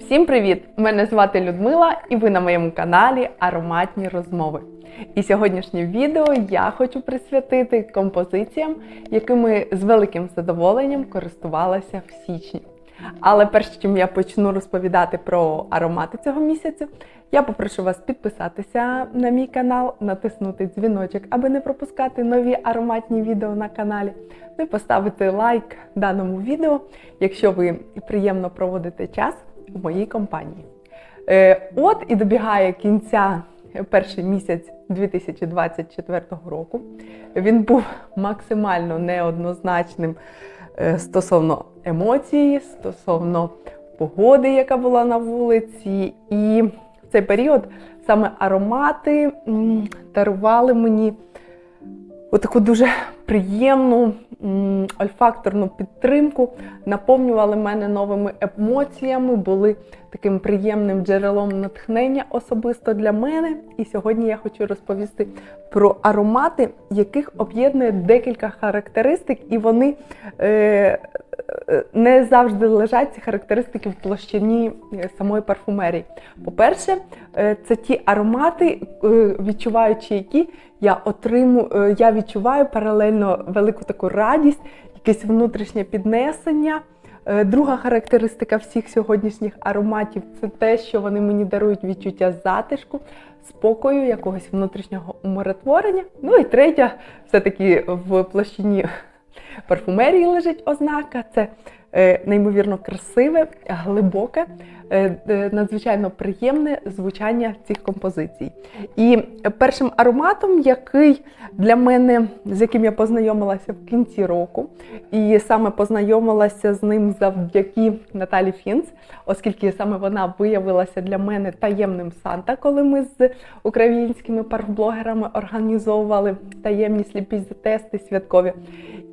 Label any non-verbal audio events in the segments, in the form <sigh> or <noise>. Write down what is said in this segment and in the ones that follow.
Всім привіт! Мене звати Людмила, і ви на моєму каналі Ароматні розмови. І сьогоднішнє відео я хочу присвятити композиціям, якими з великим задоволенням користувалася в січні. Але перш чим я почну розповідати про аромати цього місяця, я попрошу вас підписатися на мій канал, натиснути дзвіночок, аби не пропускати нові ароматні відео на каналі. Ну і поставити лайк даному відео, якщо ви приємно проводите час у моїй компанії. Е, от і добігає кінця перший місяць 2024 року. Він був максимально неоднозначним е, стосовно емоцій, стосовно погоди, яка була на вулиці. І в цей період саме аромати дарували мені отаку дуже приємну ольфакторну підтримку, наповнювали мене новими емоціями, були таким приємним джерелом натхнення особисто для мене. І сьогодні я хочу розповісти про аромати, яких об'єднує декілька характеристик, і вони е, е, не завжди лежать ці характеристики в площині е, самої парфумерії. По-перше, е, це ті аромати, відчуваючи які я отримую, я відчуваю паралельно велику таку радість, якесь внутрішнє піднесення. Е, Друга характеристика всіх сьогоднішніх ароматів це те, що вони мені дарують відчуття затишку, спокою, якогось внутрішнього умиротворення. Ну і третя, все-таки в площині парфумерії лежить ознака. Це е, неймовірно красиве, глибоке, надзвичайно приємне звучання цих композицій. І першим ароматом, який для мене, з яким я познайомилася в кінці року, і саме познайомилася з ним завдяки Наталі Фінц, оскільки саме вона виявилася для мене таємним Санта, коли ми з українськими парфблогерами організовували таємні сліпі тести святкові.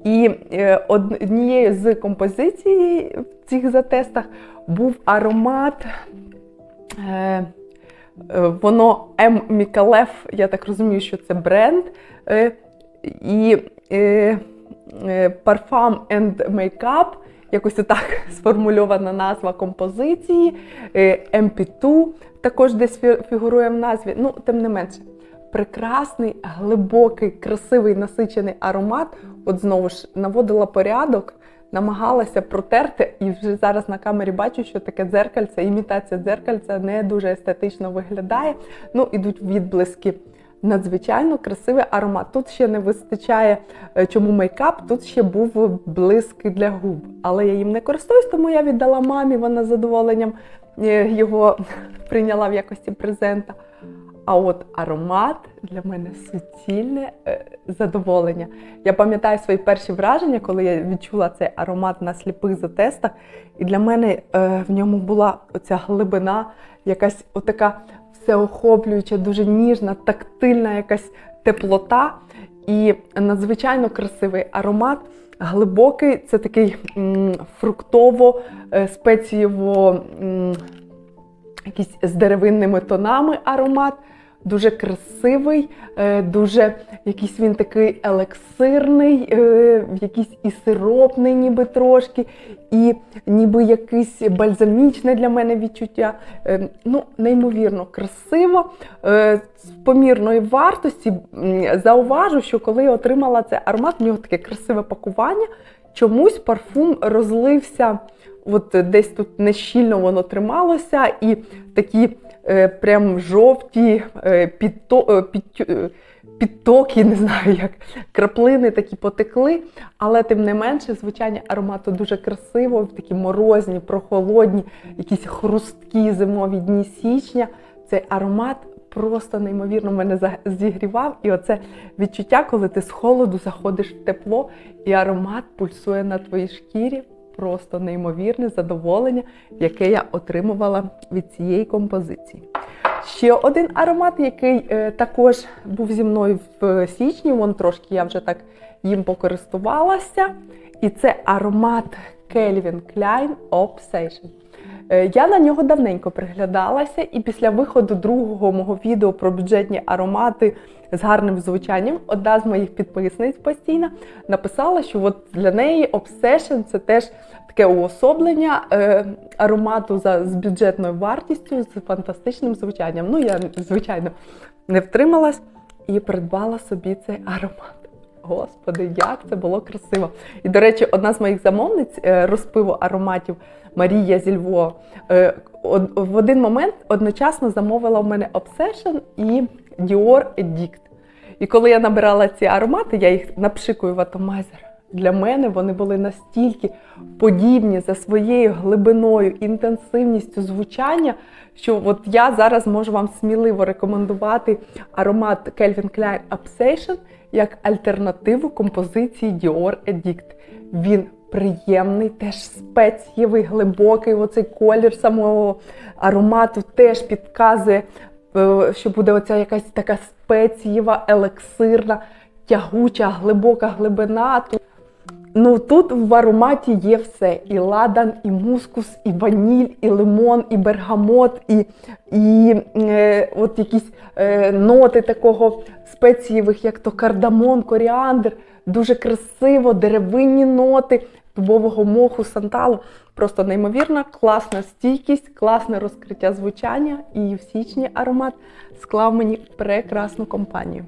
І е, однією з композицій цих затестах був аромат. Е, е, воно М. Мікалеф, я так розумію, що це бренд. Е, і е, е, Parfum and Makeup, якось отак <laughs> сформульована назва композиції. Е, MP2 також десь фігурує в назві. Ну, тим не менше, прекрасний, глибокий, красивий, насичений аромат. От знову ж наводила порядок, намагалася протерти, і вже зараз на камері бачу, що таке дзеркальце, імітація дзеркальця не дуже естетично виглядає. Ну, ідуть відблиски. Надзвичайно красивий аромат. Тут ще не вистачає е, чому мейкап, тут ще був блиск для губ. Але я їм не користуюсь, тому я віддала мамі, вона з задоволенням е, його <laughs> прийняла в якості презента. А от аромат для мене суцільне е, задоволення. Я пам'ятаю свої перші враження, коли я відчула цей аромат на сліпих затестах, і для мене е, в ньому була оця глибина, якась отака всеохоплююча, дуже ніжна, тактильна якась теплота і надзвичайно красивий аромат. Глибокий, це такий фруктово, е, спецієво, якийсь з деревинними тонами аромат. Дуже красивий, е, дуже якийсь він такий елексирний, е, якийсь і сиропний, ніби трошки, і ніби якийсь бальзамічне для мене відчуття. Е, Ну, неймовірно красиво. З помірної вартості зауважу, що коли я отримала цей аромат, в нього таке красиве пакування. Чомусь парфум розлився, от десь тут нещільно воно трималося, і такі прям жовті е, е, е, підтоки, <laughs> не знаю як, краплини такі потекли, але тим не менше звучання аромату дуже красиво, такі морозні, прохолодні, якісь хрусткі зимові дні січня. Цей аромат просто неймовірно мене зігрівав. І оце відчуття, коли ти з холоду заходиш в тепло, і аромат пульсує на твоїй шкірі. Просто неймовірне задоволення, яке я отримувала від цієї композиції. Ще один аромат, який е, також був зі мною в січні, вон трошки я вже так їм покористувалася. І це аромат Calvin Klein Obsession. Е, Я на нього давненько приглядалася, і після виходу другого мого відео про бюджетні аромати з гарним звучанням, одна з моїх підписниць постійно написала, що от для неї Obsession це теж таке уособлення е, аромату за, з бюджетною вартістю, з фантастичним звучанням. Ну, я, звичайно, не втрималась і придбала собі цей аромат. Господи, як це було красиво! І, до речі, одна з моїх замовниць е, розпиву ароматів Марія зі Львова е, в один момент одночасно замовила в мене Obsession і Dior Addict. І коли я набирала ці аромати, я їх напшикую в атомайзер. Для мене вони були настільки подібні за своєю глибиною, інтенсивністю звучання, що от я зараз можу вам сміливо рекомендувати аромат Calvin Klein Obsession як альтернативу композиції Dior Edict. Він приємний, теж спецієвий, глибокий. Оцей колір самого аромату теж підказує, е, що буде оця якась така спецієва, елексирна, тягуча, глибока глибина. Ну тут в ароматі є все: і ладан, і мускус, і ваніль, і лимон, і бергамот, і, і е, от якісь е, ноти такого спецієвих, як то кардамон, коріандр. Дуже красиво, деревинні ноти дубового моху, санталу. Просто неймовірна, класна стійкість, класне розкриття звучання. І в січні аромат склав мені прекрасну компанію.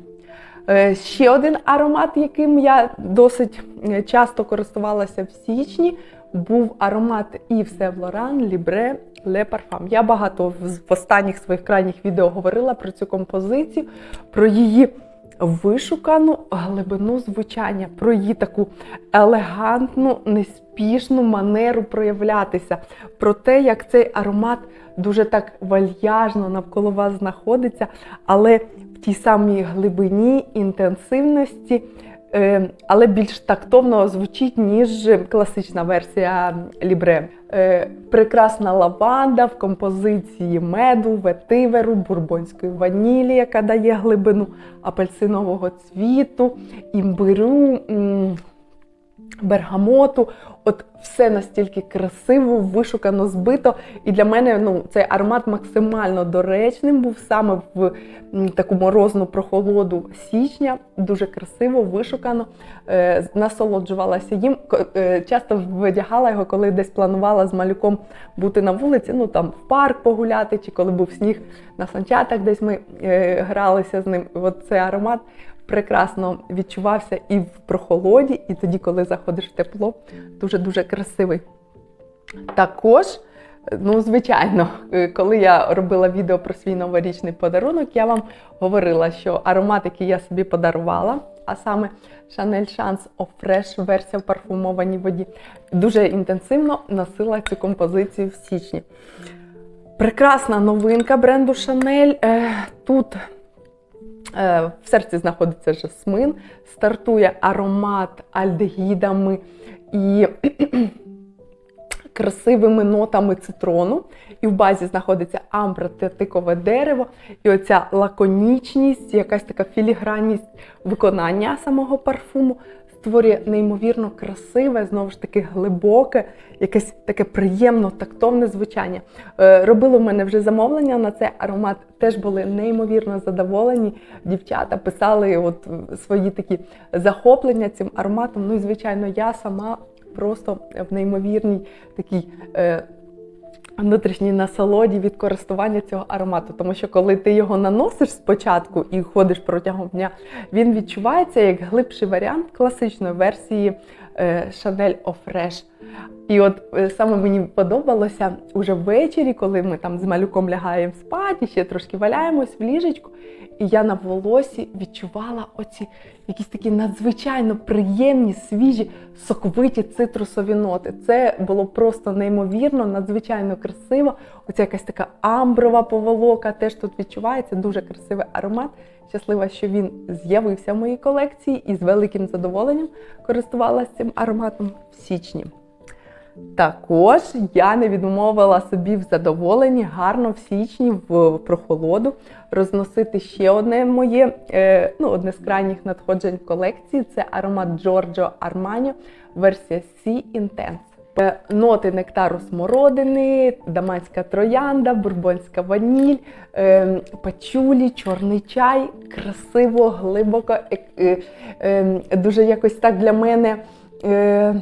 Е, Ще один аромат, яким я досить е, часто користувалася в січні, був аромат Yves Saint Laurent Libre Le Parfum. Я багато в останніх своїх крайніх відео говорила про цю композицію, про її вишукану глибину звучання, про її таку елегантну, неспішну манеру проявлятися, про те, як цей аромат дуже так вальяжно навколо вас знаходиться, але тій самій глибині, інтенсивності, е, але більш тактовно звучить, ніж класична версія Лібре. Е, Прекрасна лаванда в композиції меду, ветиверу, бурбонської ванілі, яка дає глибину апельсинового цвіту, імбирю. Бергамоту, от все настільки красиво, вишукано, збито. І для мене ну, цей аромат максимально доречним був саме в таку морозну прохолоду січня. Дуже красиво, вишукано. Е, насолоджувалася їм. Е, часто видягала його, коли десь планувала з малюком бути на вулиці, ну там в парк погуляти, чи коли був сніг на санчатах, десь ми е, гралися з ним. От цей аромат прекрасно відчувався і в прохолоді, і тоді, коли заходиш в тепло, дуже-дуже красивий. Також, ну, звичайно, е, коли я робила відео про свій новорічний подарунок, я вам говорила, що аромат, який я собі подарувала, а саме Chanel Chance of Fresh версія в парфумованій воді, дуже інтенсивно носила цю композицію в січні. Прекрасна новинка бренду Chanel. Е, Тут В серці знаходиться жасмин, стартує аромат альдегідами і <clears throat> красивими нотами цитрону. І в базі знаходиться амбра та тикове дерево, і оця лаконічність, якась така філігранність виконання самого парфуму створює неймовірно красиве, знову ж таки глибоке, якесь таке приємно тактовне звучання. Е, Робили в мене вже замовлення на цей аромат, теж були неймовірно задоволені. Дівчата писали от е, свої такі захоплення цим ароматом. Ну і звичайно, я сама просто в неймовірній такій. Внутрішній насолоді від користування цього аромату, тому що коли ти його наносиш спочатку і ходиш протягом дня, він відчувається як глибший варіант класичної версії е, Chanel Eau Fresh. І от е, саме мені подобалося уже ввечері, коли ми там з малюком лягаємо спати, ще трошки валяємось в ліжечку, і я на волосі відчувала оці якісь такі надзвичайно приємні, свіжі, соковиті цитрусові ноти. Це було просто неймовірно, надзвичайно красиво. Оця якась така амброва поволока теж тут відчувається. Дуже красивий аромат. Щаслива, що він з'явився в моїй колекції і з великим задоволенням користувалася цим ароматом в січні. Також я не відмовила собі в задоволенні гарно в січні в прохолоду розносити ще одне моє, е, ну, одне з крайніх надходжень в колекції. Це аромат Giorgio Armani, версія C Intense. Е, Ноти нектару смородини, даманська троянда, бурбонська ваніль, е, пачулі, чорний чай. Красиво, глибоко, дуже якось так для мене. Е,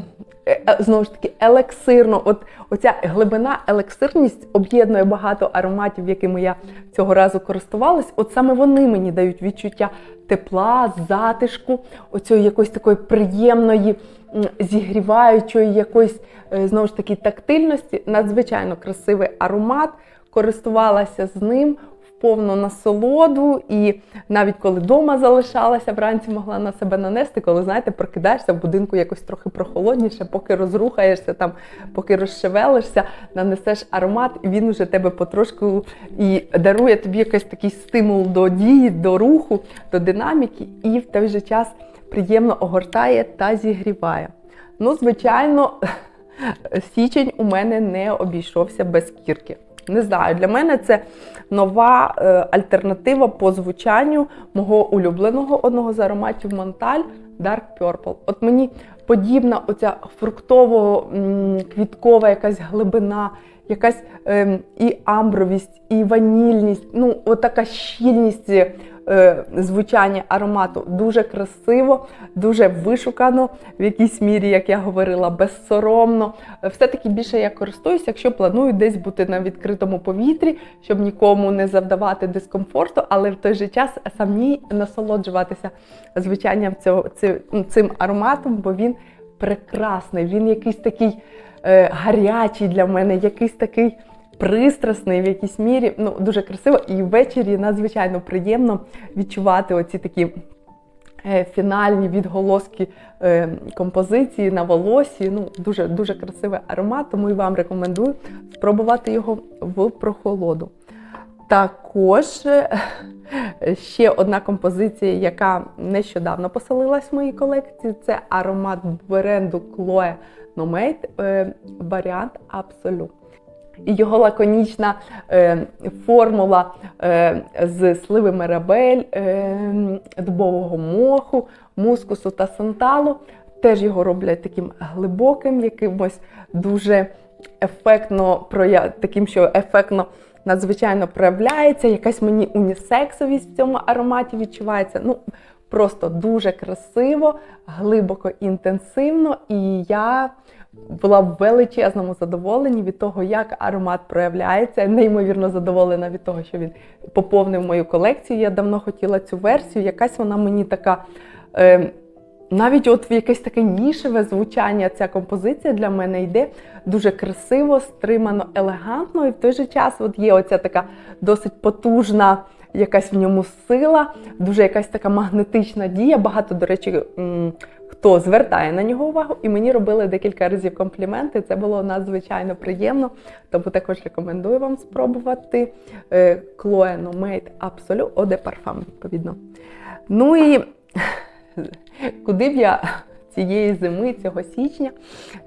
е, Знову ж таки, елексирно. От оця глибина, елексирність об'єднує багато ароматів, якими я цього разу користувалась. От саме вони мені дають відчуття тепла, затишку, оцієї якоїсь такої приємної, зігріваючої, якоїсь е, знову ж таки тактильності. Надзвичайно красивий аромат. Користувалася з ним повну насолоду, і навіть коли вдома залишалася, вранці могла на себе нанести, коли знаєте, прокидаєшся в будинку якось трохи прохолодніше, поки розрухаєшся, там, поки розшевелишся, нанесеш аромат, і він уже тебе потрошку і дарує тобі якийсь такий стимул до дії, до руху, до динаміки, і в той же час приємно огортає та зігріває. Ну, звичайно, <laughs> січень у мене не обійшовся без кірки. Не знаю, для мене це нова е, альтернатива по звучанню мого улюбленого одного з ароматів Монталь Dark Purple. От мені подібна оця фруктово-квіткова якась глибина, якась ем, і амбровість, і ванільність, ну, отака щільність е, звучання аромату. Дуже красиво, дуже вишукано, в якійсь мірі, як я говорила, безсоромно. Е, Все-таки більше я користуюся, якщо планую десь бути на відкритому повітрі, щоб нікому не завдавати дискомфорту, але в той же час самі насолоджуватися звучанням цього, ци- цим ароматом, бо він прекрасний, він якийсь такий е, гарячий для мене, якийсь такий пристрасний в якійсь мірі. Ну, дуже красиво. І ввечері надзвичайно приємно відчувати оці такі. е, Фінальні відголоски е, композиції на волосі. Ну, дуже, дуже красивий аромат, тому і вам рекомендую спробувати його в прохолоду. Також е, ще одна композиція, яка нещодавно поселилась в моїй колекції, це аромат бренду Chloe Nomade, е, варіант Absolute. І його лаконічна е, формула е, з сливи мерабель, е, дубового моху, мускусу та санталу теж його роблять таким глибоким, якимось дуже ефектно таким, що ефектно надзвичайно проявляється. Якась мені унісексовість в цьому ароматі відчувається. Ну, просто дуже красиво, глибоко, інтенсивно, і я була в величезному задоволенні від того, як аромат проявляється. Неймовірно задоволена від того, що він поповнив мою колекцію. Я давно хотіла цю версію. Якась вона мені така. Е, навіть от в якесь таке нішеве звучання ця композиція для мене йде дуже красиво, стримано, елегантно, і в той же час от є оця така досить потужна якась в ньому сила, дуже якась така магнетична дія. Багато, до речі, хто звертає на нього увагу, і мені робили декілька разів компліменти. Це було надзвичайно приємно. Тому також рекомендую вам спробувати е, Made Absolute Eau de Parfum, відповідно. Ну і куди б я цієї зими, цього січня,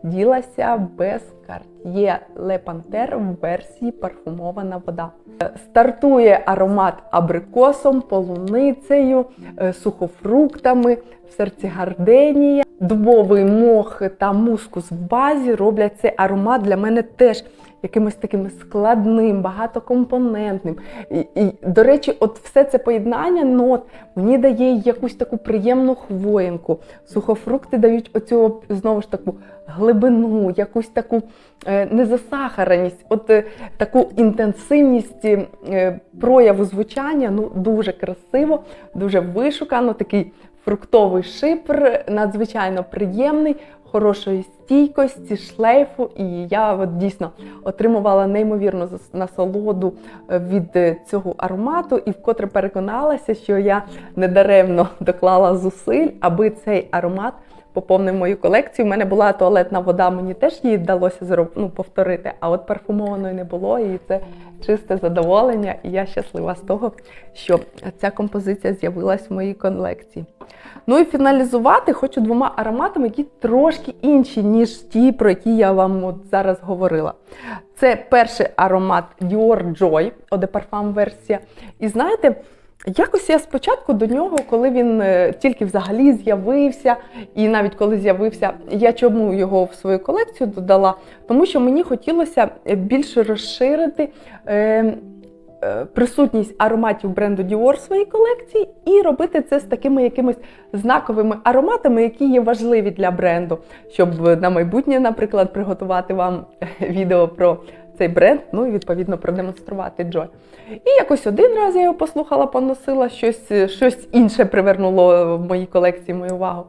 ділася без Cartier Le Panthère в версії парфумована вода. Стартує аромат абрикосом, полуницею, е, сухофруктами, в серці гарденія, дубовий мох та мускус в базі роблять цей аромат для мене теж якимось таким складним, багатокомпонентним. І, і, до речі, от все це поєднання нот мені дає якусь таку приємну хвоїнку. Сухофрукти дають оцю знову ж таку глибину, якусь таку е, незасахареність, от е, таку інтенсивність е, прояву звучання. Ну дуже красиво, дуже вишукано, такий фруктовий шипр, надзвичайно приємний. Хорошої стійкості, шлейфу, і я от дійсно отримувала неймовірну насолоду е, від е, цього аромату, і вкотре переконалася, що я недаремно доклала зусиль, аби цей аромат поповнив мою колекцію. У мене була туалетна вода, мені теж її вдалося зроб... ну, повторити, а от парфумованої не було, і це чисте задоволення. І я щаслива з того, що ця композиція з'явилась в моїй колекції. Ну і фіналізувати хочу двома ароматами, які трошки інші, ніж ті, про які я вам от зараз говорила. Це перший аромат Dior Joy, Eau de Parfum версія. І знаєте, Якось я спочатку до нього, коли він е, тільки взагалі з'явився, і навіть коли з'явився, я чому його в свою колекцію додала? Тому що мені хотілося е, більше розширити е, присутність ароматів бренду Dior в своїй колекції і робити це з такими якимись знаковими ароматами, які є важливі для бренду, щоб на майбутнє, наприклад, приготувати вам <laughs> відео про цей бренд, ну і відповідно продемонструвати Joy. І якось один раз я його послухала, поносила, щось, щось інше привернуло в моїй колекції мою увагу.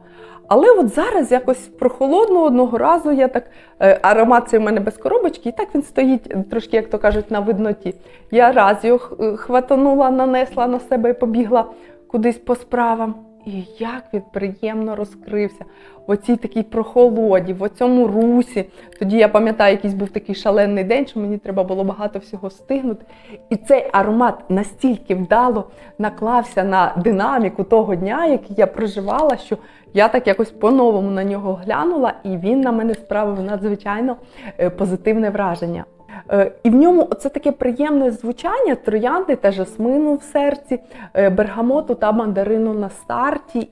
Але от зараз якось прохолодно одного разу я так е, аромат цей в мене без коробочки, і так він стоїть трошки, як то кажуть, на видноті. Я раз його е, хватанула, нанесла на себе і побігла кудись по справам. І як він приємно розкрився в оцій такій прохолоді, в оцьому русі. Тоді я пам'ятаю, якийсь був такий шалений день, що мені треба було багато всього встигнути. І цей аромат настільки вдало наклався на динаміку того дня, який я проживала, що я так якось по-новому на нього глянула, і він на мене справив надзвичайно е, позитивне враження. Е, І в ньому це таке приємне звучання троянди та жасмину в серці, е, бергамоту та мандарину на старті.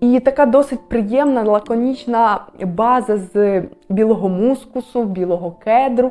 І така досить приємна лаконічна база з білого мускусу, білого кедру,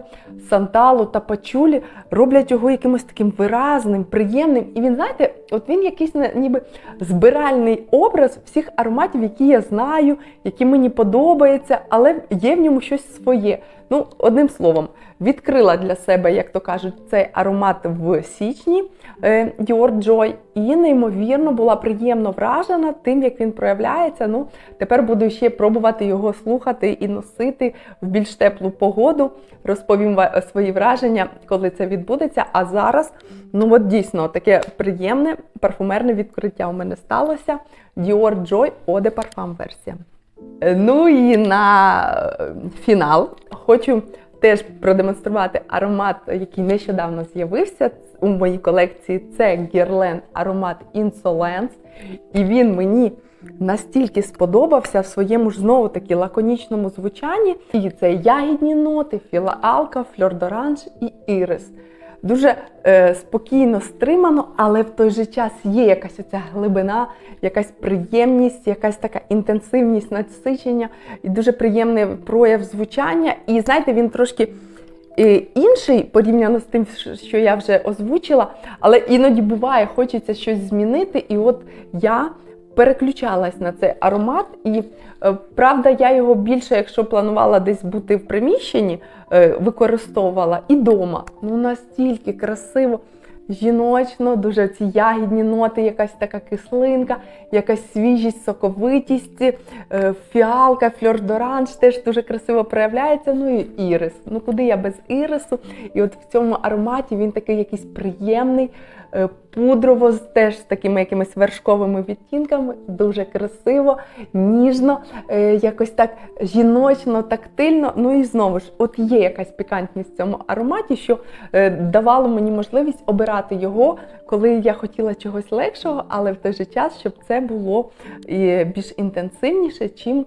санталу та пачулі роблять його якимось таким виразним, приємним. І він, знаєте, от він якийсь ніби збиральний образ всіх ароматів, які я знаю, які мені подобаються, але є в ньому щось своє. Ну, одним словом, відкрила для себе, як то кажуть, цей аромат в січні е, Dior Joy і неймовірно була приємно вражена тим, як він проявляється. Ну, тепер буду ще пробувати його слухати і носити в більш теплу погоду. Розповім свої враження, коли це відбудеться. А зараз, ну от дійсно, таке приємне парфумерне відкриття у мене сталося. Dior Joy Eau de Parfum версія. Е, Ну і на е, фінал хочу теж продемонструвати аромат, який нещодавно з'явився у моїй колекції. Це Guerlain аромат Insolence. І він мені настільки сподобався в своєму ж знову таки лаконічному звучанні. І це ягідні ноти, філаалка, фльордоранж і ірис. Дуже е, спокійно стримано, але в той же час є якась оця глибина, якась приємність, якась така інтенсивність насичення і дуже приємний прояв звучання. І знаєте, він трошки е, інший порівняно з тим, що я вже озвучила, але іноді буває, хочеться щось змінити. І от я переключалась на цей аромат, і е, правда, я його більше, якщо планувала десь бути в приміщенні, е, використовувала і дома. Ну настільки красиво. Жіночно, дуже ці ягідні ноти, якась така кислинка, якась свіжість, соковитість, е, фіалка, фльордоранж теж дуже красиво проявляється. Ну і ірис. Ну куди я без ірису? І от в цьому ароматі він такий якийсь приємний, пудрово, теж з такими якимись вершковими відтінками, дуже красиво, ніжно, е, якось так жіночно, тактильно. Ну і знову ж, от є якась пікантність в цьому ароматі, що е, давало мені можливість обирати його, коли я хотіла чогось легшого, але в той же час, щоб це було е, більш інтенсивніше, чим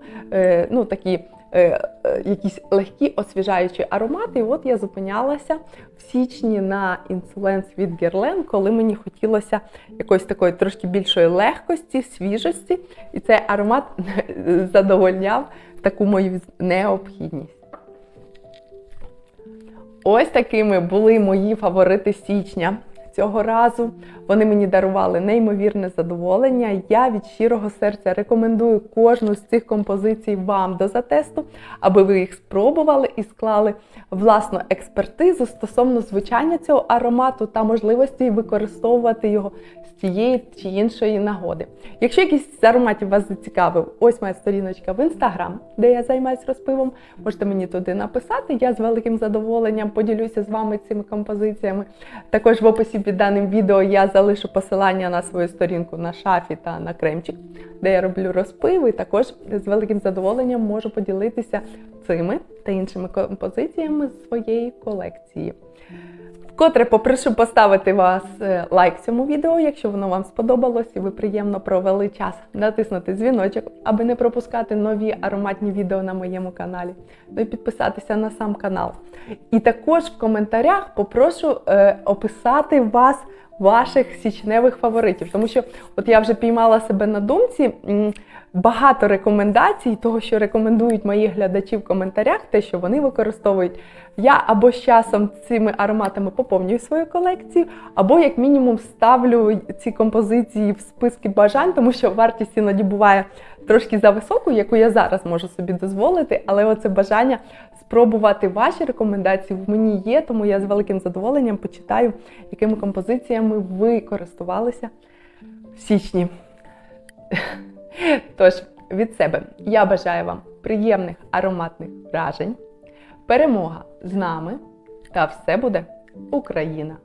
ну, такі. Е, е, Якісь легкі освіжаючі аромати. І от я зупинялася в січні на інсуленс від Guerlain, коли мені хотілося якоїсь такої трошки більшої легкості, свіжості, і цей аромат <laughs> задовольняв таку мою необхідність. Ось такими були мої фаворити січня. Цього разу вони мені дарували неймовірне задоволення. Я від щирого серця рекомендую кожну з цих композицій вам до затесту, аби ви їх спробували і склали власну експертизу стосовно звучання цього аромату та можливості використовувати його з тієї чи іншої нагоди. Якщо якийсь з ароматів вас зацікавив, ось моя сторіночка в інстаграм, де я займаюся розпивом. Можете мені туди написати. Я з великим задоволенням поділюся з вами цими композиціями. Також в описі під даним відео я залишу посилання на свою сторінку на шафі та на кремчик, де я роблю розпиви. І також з великим задоволенням можу поділитися цими та іншими композиціями з своєї колекції. Вкотре попрошу поставити вас е, лайк цьому відео, якщо воно вам сподобалось і ви приємно провели час. Натиснути дзвіночок, аби не пропускати нові ароматні відео на моєму каналі. Ну і підписатися на сам канал. І також в коментарях попрошу е, описати вас ваших січневих фаворитів. Тому що от я вже піймала себе на думці. Багато рекомендацій, того, що рекомендують мої глядачі в коментарях, те, що вони використовують. Я або з часом цими ароматами поповнюю свою колекцію, або як мінімум ставлю ці композиції в списки бажань, тому що вартість іноді буває трошки за високу, яку я зараз можу собі дозволити, але оце бажання спробувати ваші рекомендації в мені є, тому я з великим задоволенням почитаю, якими композиціями ви користувалися в січні. <laughs> Тож, від себе я бажаю вам приємних ароматних вражень, перемога з нами та все буде Україна!